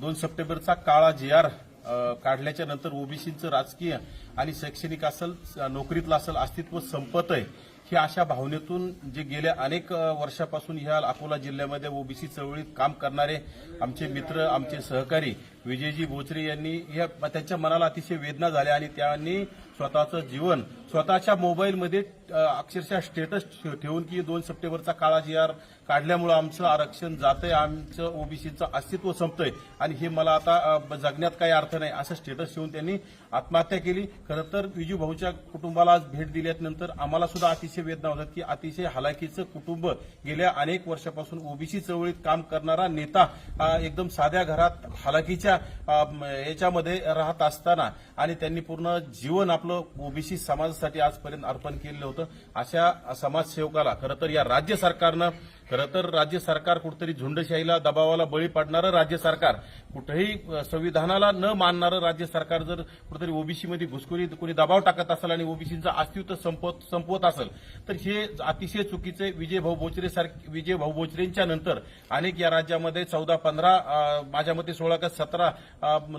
दोन सप्टेंबरचा काळा जी आर काढल्याच्या नंतर ओबीसीचं राजकीय आणि शैक्षणिक असेल नोकरीतलं असेल अस्तित्व संपत आहे ही अशा भावनेतून जे गेल्या अनेक वर्षापासून ह्या अकोला जिल्ह्यामध्ये ओबीसी चळवळीत काम करणारे आमचे मित्र आमचे सहकारी विजयजी बोचरे यांनी या त्यांच्या मनाला अतिशय वेदना झाल्या आणि त्यांनी स्वतःचं जीवन स्वतःच्या मोबाईलमध्ये अक्षरशः स्टेटस ठेवून की दोन सप्टेंबरचा काळा जी आर काढल्यामुळं आमचं आरक्षण जातंय आमचं ओबीसीचं अस्तित्व संपतंय आणि हे मला आता जगण्यात काही अर्थ नाही असं स्टेटस ठेवून त्यांनी आत्महत्या केली. खरं तर विजू भाऊच्या कुटुंबाला आज भेट दिल्यानंतर आम्हाला सुद्धा अतिशय वेदना होतात की अतिशय हलाखीचं कुटुंब गेल्या अनेक वर्षापासून ओबीसी चळवळीत काम करणारा नेता एकदम साध्या घरात हलाखीच्या याच्यामध्ये राहत असताना आणि त्यांनी पूर्ण जीवन आपलं ओबीसी समाजासाठी आजपर्यंत अर्पण केलेलं होतं. अशा समाजसेवकाला खरं तर या राज्य सरकारनं खरं तर राज्य सरकार कुठेतरी झुंडशाहीला दबावाला बळी पडणारं राज्य सरकार. कुठेही संविधानाला न मानणारं राज्य सरकार जर कुठेतरी ओबीसीमध्ये घुसखोरी कोणी दबाव टाकत असेल आणि ओबीसीचं अस्तित्व संपवत संपवत असेल तर हे अतिशय चुकीचे विजय भाऊ बोचरे सारखे विजय भाऊ बोचरेंच्या नंतर अनेक या राज्यामध्ये चौदा पंधरा माझ्या मते सोळा का सतरा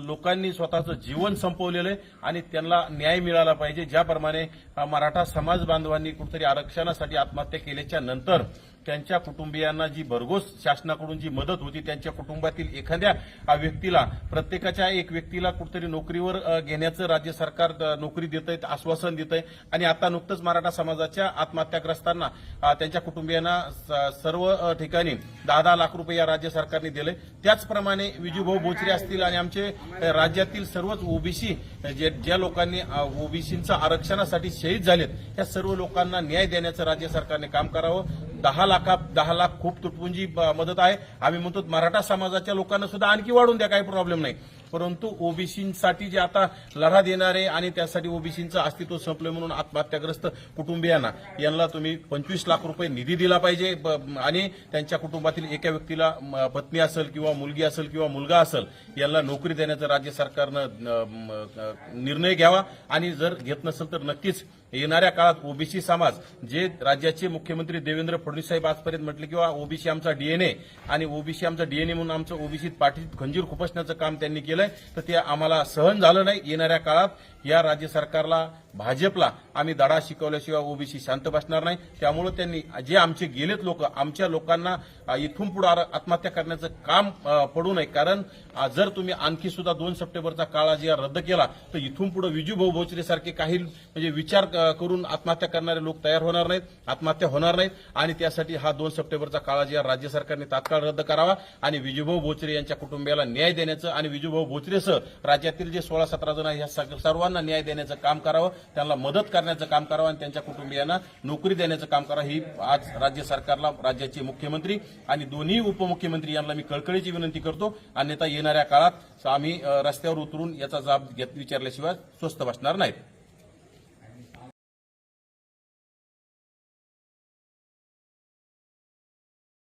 लोकांनी स्वतःचं जीवन संपवलेलं आहे आणि त्यांना न्याय मिळाला पाहिजे. ज्याप्रमाणे मराठा समाज बांधवांनी कुठेतरी आरक्षणासाठी आत्महत्या केल्याच्यानंतर त्यांच्या कुटुंबियांना जी भरघोस शासनाकडून जी मदत होती त्यांच्या कुटुंबातील एखाद्या व्यक्तीला प्रत्येकाच्या एक व्यक्तीला कुठेतरी नोकरीवर घेण्याचं राज्य सरकार नोकरी देत आहे आश्वासन देत आहे आणि आता नुकतंच मराठा समाजाच्या आत्महत्याग्रस्तांना त्यांच्या कुटुंबियांना स- सर्व ठिकाणी दहा दहा लाख रुपये या राज्य सरकारने दिले. त्याचप्रमाणे विजूभाऊ बोचरे असतील आणि आमचे राज्यातील सर्वच ओबीसी जे ज्या लोकांनी ओबीसींचं आरक्षणासाठी शहीद झालेत त्या सर्व लोकांना न्याय देण्याचं राज्य सरकारने काम करावं. दहा लाखा दहा लाख खूप तुटपुंजी मदत आहे. आम्ही म्हणतो मराठा समाजाच्या लोकांना सुद्धा आणखी वाढून द्या काही प्रॉब्लेम नाही. परंतु ओबीसीसाठी जे आता लढा देणारे आणि त्यासाठी ओबीसीचं अस्तित्व संपलं म्हणून आत्महत्याग्रस्त कुटुंबियांना यांना तुम्ही पंचवीस लाख रुपये निधी दिला पाहिजे. ब- आणि त्यांच्या कुटुंबातील एका व्यक्तीला म, पत्नी असेल किंवा मुलगी असेल किंवा मुलगा असेल यांना नोकरी देण्याचं राज्य सरकारनं निर्णय घ्यावा. आणि जर घेत नसेल तर नक्कीच येणाऱ्या काळात ओबीसी समाज जे राज्याचे मुख्यमंत्री देवेंद्र फडणवीस साहेब आजपर्यंत म्हटले किंवा ओबीसी आमचा डीएनए आणि ओबीसी आमचा डीएनए म्हणून आमचं ओबीसीत पाठीत खंजीर खुपसण्याचं काम त्यांनी केलंय तर ते आम्हाला सहन झालं नाही येणाऱ्या काळात या राज्य सरकारला भाजपला आम्ही दडा शिकवल्याशिवाय ओबीसी शांत बसणार नाही. त्यामुळे त्यांनी जे आमचे गेलेत लोक आमच्या लोकांना इथून पुढे आत्महत्या करण्याचं काम पडू नये. कारण जर तुम्ही आणखी सुद्धा दोन सप्टेंबरचा काळ जे रद्द केला तर इथून पुढे विजू भाऊ भोचरे सारखे काही म्हणजे विचार करून आत्महत्या करणारे लोक तयार होणार नाहीत आत्महत्या होणार नाहीत. आणि त्यासाठी हा दोन सप्टेंबरचा काळा जे राज्य सरकारने तात्काळ रद्द करावा आणि विजूभाऊ भोचरे यांच्या कुटुंबियाला न्याय देण्याचं आणि विजूभाऊ भोचरेसह राज्यातील जे सोळा सतरा जण आहे ह्या सग- सर्वांना न्याय देण्याचं काम करावं. त्यांना मदत करण्याचं काम करावं आणि त्यांच्या कुटुंबियांना नोकरी देण्याचं काम करावं. ही आज राज्य सरकारला राज्याचे मुख्यमंत्री आणि दोन्ही उपमुख्यमंत्री यांना मी कळकळीची विनंती करतो. अन्यथा येणाऱ्या काळात आम्ही रस्त्यावर उतरून याचा जाब घेत विचारल्याशिवाय स्वस्थ बसणार नाहीत.